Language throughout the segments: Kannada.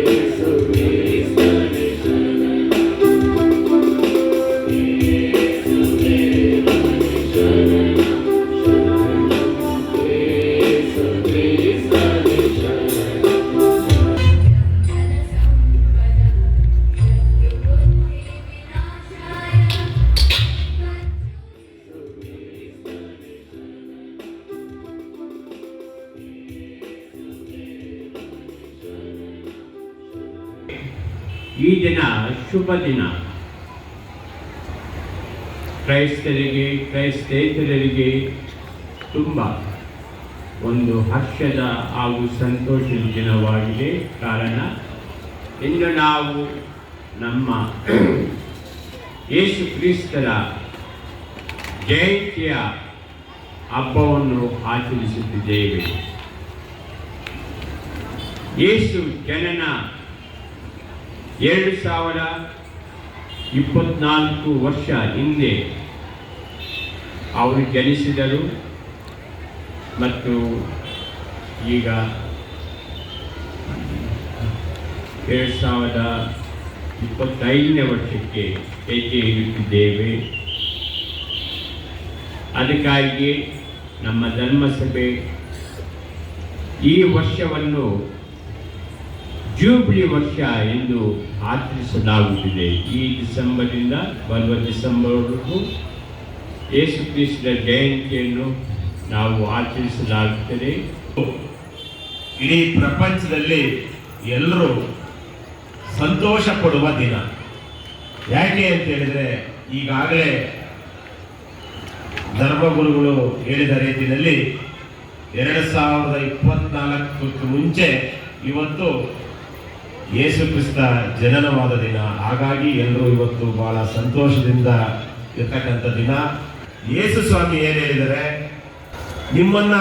It's a ಈ ದಿನ ಶುಭ ದಿನ. ಕ್ರೈಸ್ತರಿಗೆ, ಕ್ರೈಸ್ತೇತರರಿಗೆ ತುಂಬ ಒಂದು ಹರ್ಷದ ಹಾಗೂ ಸಂತೋಷದ ದಿನವಾಗಿದೆ. ಕಾರಣ, ಇಂದು ನಾವು ನಮ್ಮ ಯೇಸು ಕ್ರಿಸ್ತರ ಜಯಂತಿಯ ಹಬ್ಬವನ್ನು ಆಚರಿಸುತ್ತಿದ್ದೇವೆ. ಯೇಸು ಜನನ ಎರಡು ಸಾವಿರ ಇಪ್ಪತ್ನಾಲ್ಕು ವರ್ಷ ಹಿಂದೆ ಅವರು ಜನಿಸಿದರು ಮತ್ತು ಈಗ ಎರಡು ಸಾವಿರದ ಇಪ್ಪತ್ತೈದನೇ ವರ್ಷಕ್ಕೆ ಹೆಜ್ಜೆ ಇಡುತ್ತಿದ್ದೇವೆ. ಅದಕ್ಕಾಗಿ ನಮ್ಮ ಧರ್ಮಸಭೆ ಈ ವರ್ಷವನ್ನು ಜೂಬ್ಲಿ ವರ್ಷ ಎಂದು ಆಚರಿಸಲಾಗುತ್ತಿದೆ. ಈ ಡಿಸೆಂಬರಿಂದ ಬರುವ ಡಿಸೆಂಬರ್ವರೆಗೂ ಯೇಸು ಕ್ರಿಸ್ತ ಜಯಂತಿಯನ್ನು ನಾವು ಆಚರಿಸಲಾಗುತ್ತದೆ. ಇಡೀ ಪ್ರಪಂಚದಲ್ಲಿ ಎಲ್ಲರೂ ಸಂತೋಷ ಪಡುವ ದಿನ. ಯಾಕೆ ಅಂತ ಹೇಳಿದ್ರೆ, ಈಗಾಗಲೇ ಧರ್ಮಗುರುಗಳು ಹೇಳಿದ ರೀತಿಯಲ್ಲಿ ಎರಡು ಸಾವಿರದ ಇಪ್ಪತ್ನಾಲ್ಕಕ್ಕೆ ಮುಂಚೆ ಇವತ್ತು ಯೇಸು ಕ್ರಿಸ್ತ ಜನನವಾದ ದಿನ. ಹಾಗಾಗಿ ಎಲ್ಲರೂ ಇವತ್ತು ಬಹಳ ಸಂತೋಷದಿಂದ ಇರ್ತಕ್ಕಂಥ ದಿನ. ಯೇಸು ಸ್ವಾಮಿ ಏನು ಹೇಳಿದರೆ ನಿಮ್ಮನ್ನ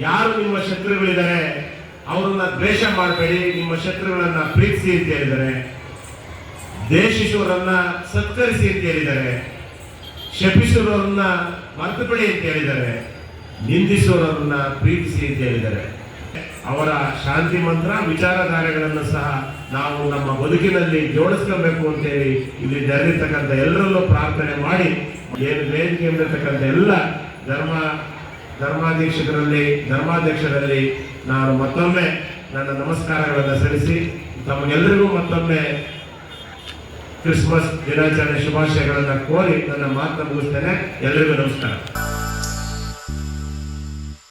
ಯಾರು ನಿಮ್ಮ ಶತ್ರುಗಳಿದ್ದಾರೆ, ಅವರನ್ನ ದ್ವೇಷ ಮಾಡಬೇಡಿ, ನಿಮ್ಮ ಶತ್ರುಗಳನ್ನ ಪ್ರೀತಿಸಿ ಅಂತ ಹೇಳಿದರೆ ದೇಶಿಸುವರನ್ನ ಸತ್ಕರಿಸಿ ಅಂತ ಹೇಳಿದ್ದಾರೆ. ಶಪಿಸುವವರನ್ನ ಮರ್ತುಪಡಿ ಅಂತ ಹೇಳಿದ್ದಾರೆ. ನಿಂದಿಸುವವರನ್ನ ಪ್ರೀತಿಸಿ ಅಂತ ಹೇಳಿದ್ದಾರೆ. ಅವರ ಶಾಂತಿ ಮಂತ್ರ, ವಿಚಾರಧಾರೆಗಳನ್ನು ಸಹ ನಾವು ನಮ್ಮ ಬದುಕಿನಲ್ಲಿ ಜೋಡಿಸ್ಕೋಬೇಕು ಅಂತೇಳಿ ಇಲ್ಲಿ ನೆರೆದಿರ್ತಕ್ಕಂಥ ಎಲ್ಲರಲ್ಲೂ ಪ್ರಾರ್ಥನೆ ಮಾಡಿ, ಏನು ವೇದಿಕೆ ಎಂದಿರತಕ್ಕಂಥ ಎಲ್ಲ ಧರ್ಮ ಧರ್ಮಾಧೀಕ್ಷಕರಲ್ಲಿ ಧರ್ಮಾಧ್ಯಕ್ಷರಲ್ಲಿ ನಾನು ಮತ್ತೊಮ್ಮೆ ನನ್ನ ನಮಸ್ಕಾರಗಳನ್ನು ಸಲ್ಲಿಸಿ, ತಮಗೆಲ್ಲರಿಗೂ ಮತ್ತೊಮ್ಮೆ ಕ್ರಿಸ್ಮಸ್ ದಿನಾಚರಣೆ ಶುಭಾಶಯಗಳನ್ನು ಕೋರಿ ನನ್ನ ಮಾತನ್ನು ಮುಗಿಸ್ತೇನೆ. ಎಲ್ಲರಿಗೂ ನಮಸ್ಕಾರ.